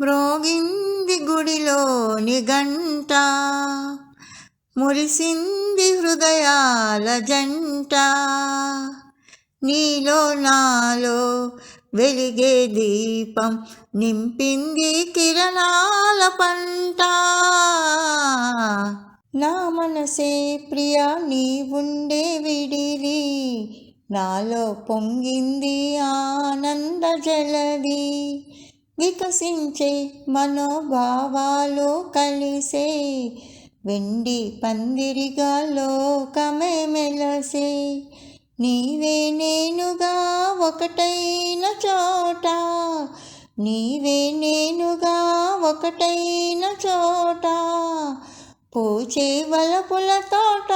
మ్రోగింది గుడిలోని గంట మురిసింది హృదయాల జంట. నీలో నాలో వెలిగే దీపం నింపింది కిరణాల పంట. నా మనసే ప్రియా నీవుండే విడిది నాలో పొంగింది ఆనంద జలది. వికసించే మనోభావాలు కలిసే వెండి పందిరిగా లోకమే మెలసే. నీవే నేనుగా ఒకటైన చోట నీవే నేనుగా ఒకటైన చోట పూచే వలపుల తోట.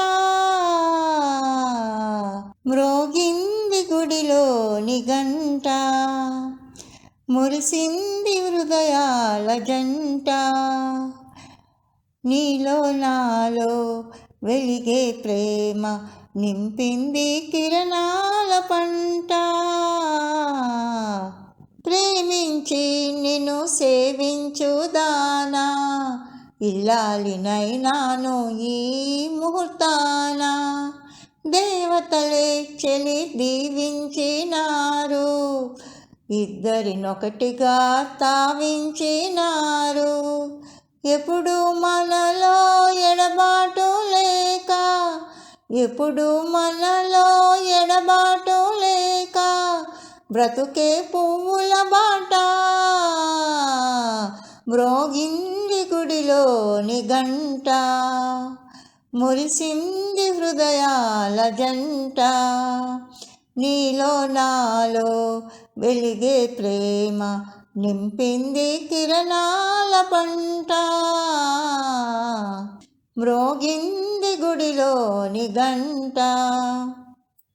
మ్రోగింది గుడిలోని గంట మురిసింది హృదయాల జంట. నీలో నాలో వెలిగే ప్రేమ నింపింది కిరణాల పంట. ప్రేమించి నిన్ను సేవించుదానా ఇల్లాలినైనాను ఈ ముహూర్తాన. దేవతలే చెలి దీవించినారు. ఇద్దరినొకటిగా తావించినారు. ఎప్పుడు మనలో ఎడబాటు లేక ఎప్పుడు మనలో ఎడబాటు లేక బ్రతుకే పువ్వుల బాట మ్రోగింది గుడిలోని గంట మురిసింది హృదయాల జంట. నీలో నాలో వెలిగే ప్రేమ నింపింది కిరణాల పంట. మ్రోగింది గుడిలోని గంట.